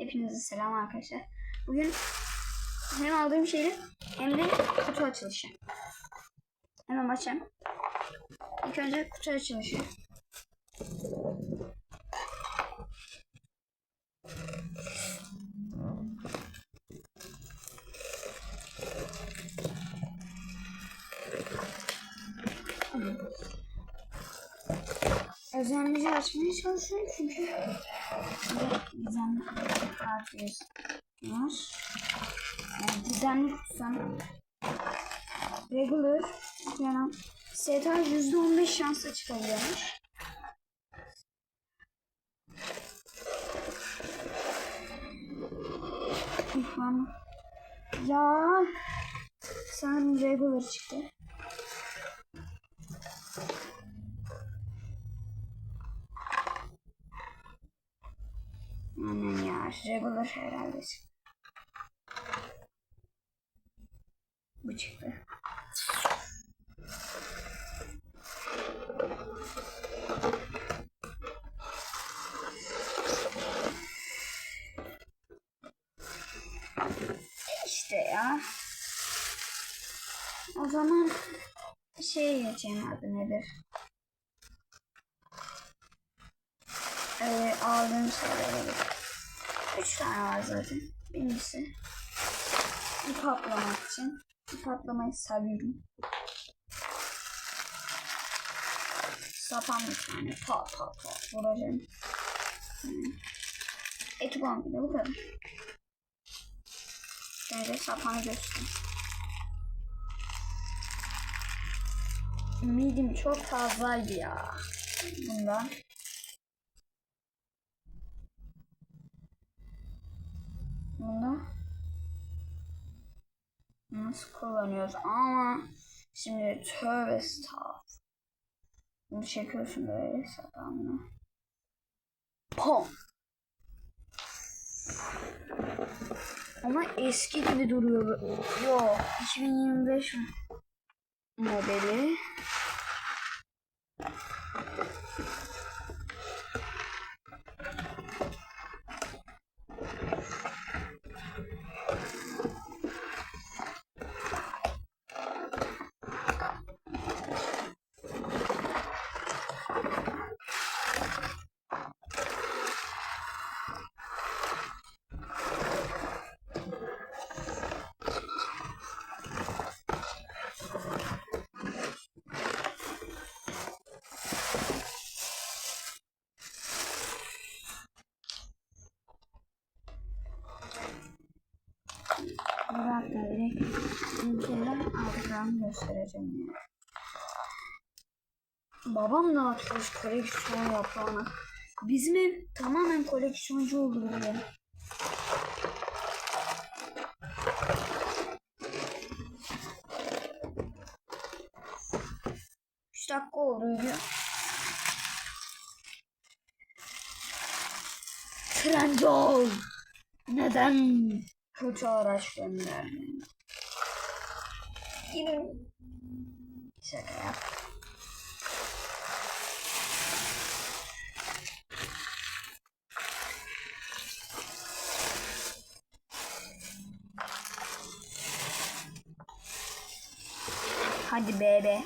Hepinize selam arkadaşlar. Bugün hem aldığım şeyi hem de kutu açılışı. Hemen başlayalım. İlk önce kutu açılışı. Özenlice açmaya çalışıyorum çünkü gizemli kartıyız var. Yani gizemli tutsam regular yani STA %15 şansla çıkabiliyormuş. İhvan. Ya sanırım regular çıktı. Aman ya regular herhalde. Bu çıktı. İşte ya. O zaman şey geçeyim adı nedir? Ee, aldığım şeylere. Üç tane var zaten. Birincisi ip atlamak için. İp atlamayı seviyorum. Sapan bir tane. Pat pat pat vuracağım. Hmm. Eti bomb gibi bu kadar. Şöyle sapanı göstereyim. Ümidim çok fazlaydı ya. Bundan. Bunu nasıl kullanıyoruz ama şimdi tövbe estağfurullah. Bunu çekiyorsun böyle sapanla. Pom. Ama eski gibi duruyor. Yo 2025 modeli. Aldıklarımı göstereceğim ya. Babam da atmış koleksiyon yapağına. Bizim ev tamamen koleksiyoncu oldu böyle. Üç dakika oldu. Trendyol. Neden kötü araç gönderdin? Yine şaka yap. Hadi bebe.